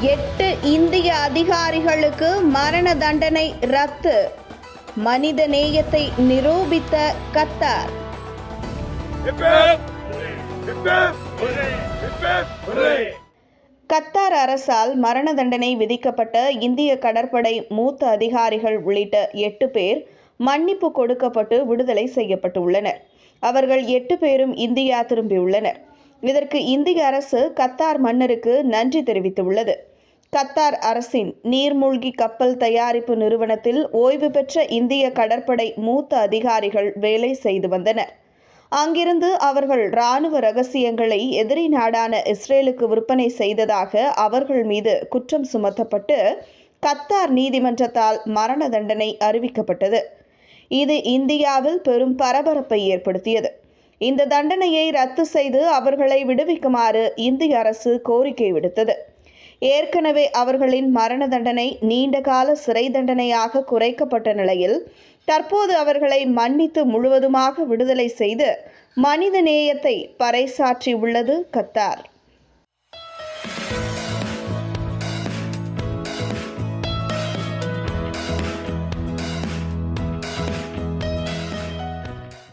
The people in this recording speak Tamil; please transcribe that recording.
எட்டு இந்திய அதிகாரிகளுக்கு மரண தண்டனை ரத்து. மனித நேயத்தை நிரூபித்த கத்தார். கத்தார் அரசால் மரண தண்டனை விதிக்கப்பட்ட இந்திய கடற்படை மூத்த அதிகாரிகள் உள்ளிட்ட எட்டு பேர் மன்னிப்பு கொடுக்கப்பட்டு விடுதலை செய்யப்பட்டுள்ளனர். அவர்கள் எட்டு பேரும் இந்தியா திரும்பியுள்ளனர். இதற்கு இந்திய அரசு கத்தார் மன்னருக்கு நன்றி தெரிவித்துள்ளது. கத்தார் அரசின் நீர்மூழ்கி கப்பல் தயாரிப்பு நிறுவனத்தில் ஓய்வு பெற்ற இந்திய கடற்படை மூத்த அதிகாரிகள் வேலை செய்து வந்தனர். அங்கிருந்து அவர்கள் ராணுவ ரகசியங்களை எதிரி நாடான இஸ்ரேலுக்கு விற்பனை செய்ததாக அவர்கள் மீது குற்றம் சுமத்தப்பட்டு கத்தார் நீதிமன்றத்தால் மரண தண்டனை அறிவிக்கப்பட்டது. இது இந்தியாவில் பெரும் பரபரப்பை ஏற்படுத்தியது. இந்த தண்டனையை ரத்து செய்து அவர்களை விடுவிக்குமாறு இந்திய அரசு கோரிக்கை விடுத்தது. ஏற்கனவே அவர்களின் மரண தண்டனை நீண்டகால சிறை தண்டனையாக குறைக்கப்பட்ட நிலையில் தற்போது அவர்களை மன்னித்து முழுவதுமாக விடுதலை செய்து மனித நேயத்தை பறைசாற்றி உள்ளது கத்தார்.